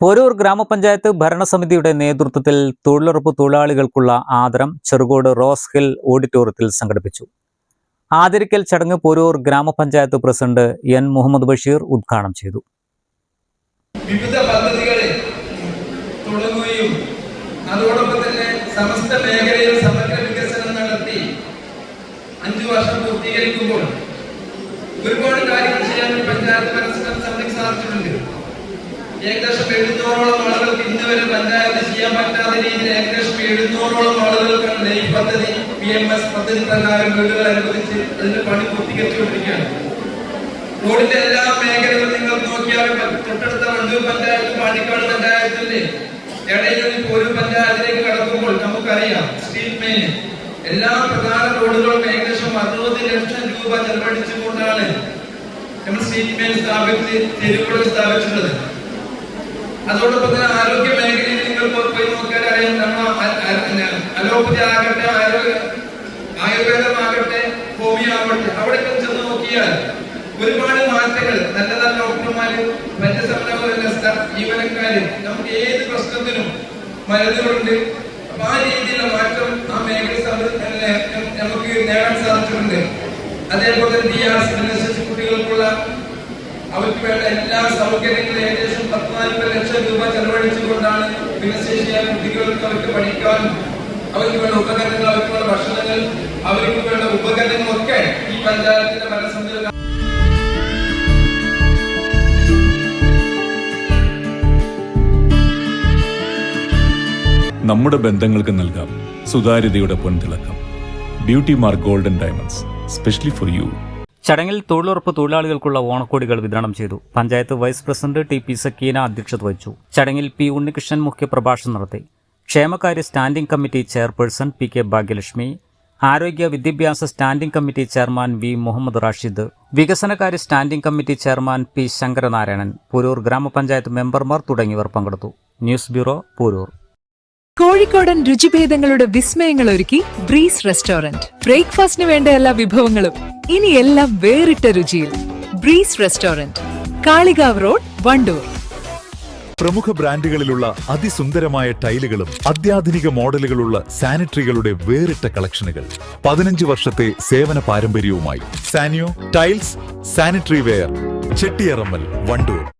പോരൂർ ഗ്രാമപഞ്ചായത്ത് ഭരണസമിതിയുടെ നേതൃത്വത്തിൽ തൊഴിലുറപ്പ് തൊഴിലാളികൾക്കുള്ള ആദരം ചെറുകോട് റോസ് ഹിൽ ഓഡിറ്റോറിയത്തിൽ സംഘടിപ്പിച്ചു. ആദരിക്കൽ ചടങ്ങ് പോരൂർ ഗ്രാമപഞ്ചായത്ത് പ്രസിഡന്റ് എൻ മുഹമ്മദ് ബഷീർ ഉദ്ഘാടനം ചെയ്തു. വിവിധ പദ്ധതികൾ തുടങ്ങുകയും അതോടൊപ്പം തന്നെ സമസ്ത മേഖലയിൽ സമഗ്ര വികസനം നടത്തി അഞ്ചു വർഷം പൂർത്തീകരിക്കുമ്പോൾ ഒരുപാട് കാര്യങ്ങൾ ചെയ്യാൻ പഞ്ചായത്ത് പരസ്പരം സമിതിക്ക് സാധിച്ചിട്ടുണ്ട് ഏകദേശം എഴുന്നൂറോളം ആളുകൾക്ക് ഇന്ന് വരെ പഞ്ചായത്ത് ചെയ്യാൻ പറ്റാത്ത രീതിയിൽ ഏകദേശം എഴുന്നൂറോളം ആളുകൾക്കാണ് ഈ പദ്ധതി പി എം എസ് പദ്ധതി പ്രകാരം വീടുകൾ അനുവദിച്ച് അതിന്റെ പണി പൂർത്തീകരിച്ചുകൊണ്ടിരിക്കുകയാണ്. റോഡിന്റെ എല്ലാ മേഖലകളും നിങ്ങൾ നോക്കിയാൽ തൊട്ടടുത്ത വണ്ടൂർ പഞ്ചായത്ത് പാണ്ടിക്കാട് പഞ്ചായത്തിന്റെ ഇടയിൽ ഒരു പഞ്ചായത്തിലേക്ക് കടക്കുമ്പോൾ നമുക്കറിയാം സ്ട്രീറ്റ് മെയിൻ എല്ലാ പ്രധാന റോഡുകളും ഏകദേശം അറുപത് ലക്ഷം രൂപ ചെലവഴിച്ചുകൊണ്ടാണ് നമ്മൾ സ്ട്രീറ്റ് മെയിൻ സ്ഥാപിച്ച് തെരുവുകൾ സ്ഥാപിച്ചിട്ടുള്ളത്. അതോടൊപ്പം തന്നെ ആരോഗ്യ മേഖലയിൽ നിങ്ങൾ പോയി നോക്കിയാൽ അറിയാം നമ്മൾ അലോപ്പതി ആകട്ടെ ആരോഗ്യ ആയുർവേദമാകട്ടെ ഹോമിയോ ആവട്ടെ അവിടെയൊക്കെ ചെന്ന് നോക്കിയാൽ ഒരുപാട് മാറ്റങ്ങൾ നല്ല നല്ല ഡോക്ടർമാര് പരിസരമുള്ള ജീവനക്കാര് നമുക്ക് ഏത് പ്രശ്നത്തിനും മരുന്നുകളുണ്ട്. അപ്പൊ ആ രീതിയിലുള്ള മാറ്റം ആ മേഖല നമുക്ക് നേടാൻ സാധിച്ചിട്ടുണ്ട്. അതേപോലെ ഡി ആർ കുട്ടികൾക്കുള്ള അവർക്ക് വേണ്ട എല്ലാ സൗകര്യങ്ങളും ഏകദേശം പത്തനാൽപ്പത് ലക്ഷം രൂപ ചെലവഴിച്ചുകൊണ്ടാണ് ഭിന്നശേഷിയായ കുട്ടികൾക്ക് അവർക്ക് പഠിക്കാൻ അവർക്ക് വേണ്ട ഉപകരണങ്ങൾ അവർക്ക് വേണ്ട ഭക്ഷണങ്ങൾ അവർക്ക് വേണ്ട ഉപകരണങ്ങളൊക്കെ ഈ പഞ്ചായത്തിന്റെ മനസ്സിൽ നമ്മുടെ ബന്ധങ്ങൾക്ക് നൽകാം സുതാര്യതയുടെ പൊൻതിളക്കം. Beauty mark golden diamonds specially for you ചടങ്ങിൽ തൊഴിലുറപ്പ് തൊഴിലാളികൾക്കുള്ള ഓണക്കോടികൾ വിതരണം ചെയ്തു. Panchayat vice president T P Sakeena അധ്യക്ഷത വഹിച്ചു. ചടങ്ങിൽ പി ഉണ്ണികൃഷ്ണൻ മുഖ്യപ്രഭാഷണം നടത്തി. ക്ഷേമകാര്യ standing committee chairperson P K Bhagyalakshmi ആരോഗ്യ വിദ്യാഭ്യാസ standing committee chairman V Muhammad Rashid വികസനകാര്യ standing committee chairman P Sankaranarayanan Puroor ഗ്രാമപഞ്ചായത്ത് മെമ്പർമാർ തുടങ്ങിയവർ പങ്കെടുത്തു. News bureau Puroor. കോഴിക്കോടൻ രുചിഭേദങ്ങളുടെ വിസ്മയങ്ങൾ ഒരുക്കി ബ്രീസ് റെസ്റ്റോറന്റ്. ബ്രേക്ക്ഫാസ്റ്റിന് വേണ്ട എല്ലാ വിഭവങ്ങളും ഇനി എല്ലാം വേറിട്ട രുചിയിൽ. Breeze restaurant Kalikavu road Wandoor. പ്രമുഖ ബ്രാൻഡുകളിലുള്ള അതിസുന്ദരമായ ടൈലുകളും അത്യാധുനിക മോഡലുകളുള്ള സാനിറ്ററികളുടെ വേറിട്ട കളക്ഷനുകൾ. പതിനഞ്ച് വർഷത്തെ സേവന പാരമ്പര്യവുമായി Saniyo tiles sanitary ware Chettiyarammal Wandoor.